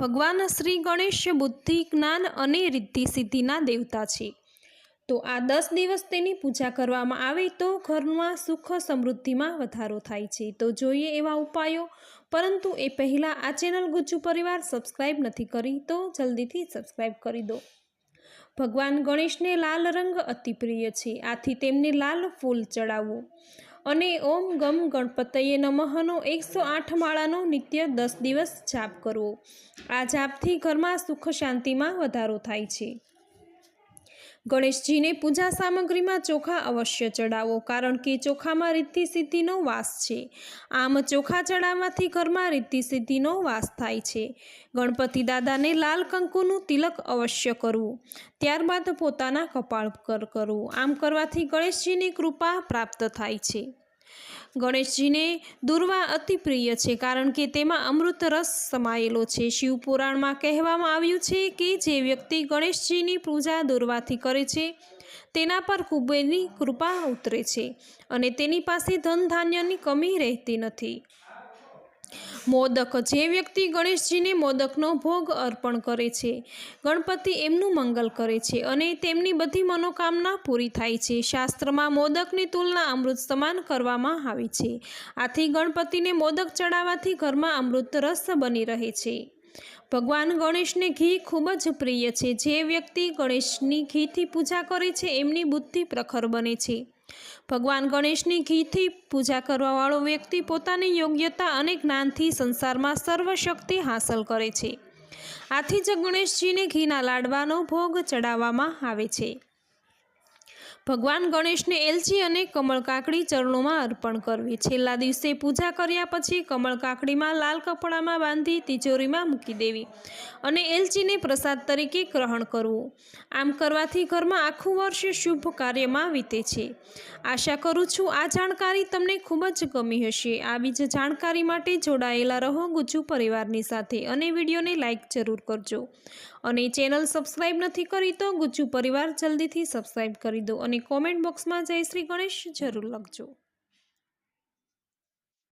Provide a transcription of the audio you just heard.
ભગવાન શ્રી ગણેશ બુદ્ધિ, જ્ઞાન અને રિદ્ધિ સિદ્ધિના દેવતા છે. તો આ દસ દિવસ તેની પૂજા કરવામાં આવે તો ઘરમાં સુખ સમૃદ્ધિમાં વધારો થાય છે. તો જોઈએ એવા ઉપાયો. પરંતુ એ પહેલાં આ ચેનલ ગુજ્જુ પરિવાર સબસ્ક્રાઈબ નથી કરી તો જલ્દીથી સબસ્ક્રાઈબ કરી દો. ભગવાન ગણેશને લાલ રંગ અતિ પ્રિય છે. આથી તેમને લાલ ફૂલ ચડાવવું અને ઓમ ગમ ગણપતયે નમઃનો એકસો આઠ માળાનો નિત્ય દસ દિવસ જાપ કરવો. આ જાપથી ઘરમાં સુખ શાંતિમાં વધારો થાય છે. ગણેશજીને પૂજા સામગ્રીમાં ચોખા અવશ્ય ચડાવો કારણ કે ચોખામાં રિદ્ધિ સિદ્ધિનો વાસ છે. આમ ચોખા ચડાવવાથી ઘરમાં રિદ્ધિ સિદ્ધિનો વાસ થાય છે. ગણપતિ દાદાને લાલ કંકુનું તિલક અવશ્ય કરવું. ત્યારબાદ પોતાના કપાળ પર કરવું. આમ કરવાથી ગણેશજીની કૃપા પ્રાપ્ત થાય છે. ગણેશજીને દુર્વા અતિ પ્રિય છે, કારણ કે તેમાં અમૃત રસ સમાયેલો છે. શિવપુરાણમાં કહેવામાં આવ્યું છે કે જે વ્યક્તિ ગણેશજીની પૂજા દુર્વાથી કરે છે, તેના પર કુબેરની કૃપા ઉતરે છે અને તેની પાસે ધન ધાન્યની કમી રહેતી નથી. મોદક. જે વ્યક્તિ ગણેશજીને મોદકનો ભોગ અર્પણ કરે છે, ગણપતિ એમનું મંગલ કરે છે અને તેમની બધી મનોકામના પૂરી થાય છે. શાસ્ત્રમાં મોદકની તુલના અમૃત સમાન કરવામાં આવી છે. આથી ગણપતિને મોદક ચડાવવાથી ઘરમાં અમૃત રસ બની રહે છે. ભગવાન ગણેશને ઘી ખૂબ જ પ્રિય છે. જે વ્યક્તિ ગણેશની ઘીથી પૂજા કરે છે, એમની બુદ્ધિ પ્રખર બને છે. ભગવાન ગણેશની ઘીથી પૂજા કરવાવાળો વ્યક્તિ પોતાની યોગ્યતા અને જ્ઞાનથી સંસારમાં સર્વશક્તિ હાંસલ કરે છે. આથી જ ગણેશજીને ઘીના લાડવાનો ભોગ ચડાવવામાં આવે છે. ભગવાન ગણેશને એલચી અને કમળ કાકડી ચરણોમાં અર્પણ કરવી. છેલ્લા દિવસે પૂજા કર્યા પછી કમળ કાકડીમાં લાલ કપડામાં બાંધી તિજોરીમાં મૂકી દેવી અને એલચીને પ્રસાદ તરીકે ગ્રહણ કરવું. આમ કરવાથી ઘરમાં આખું વર્ષ શુભ કાર્યમાં વીતે છે. આશા કરું છું આ જાણકારી તમને ખૂબ જ ગમી હશે. આવી જ જાણકારી માટે જોડાયેલા રહો ગુજુ પરિવારની સાથે અને વિડીયોને લાઇક જરૂર કરજો. અને ચેનલ સબસ્ક્રાઈબ નથી કરી તો ગુજુ પરિવાર જલ્દીથી સબસ્ક્રાઈબ કરી દો. અને કોમેન્ટ બોક્સમાં જય શ્રી ગણેશ જરૂર લખજો.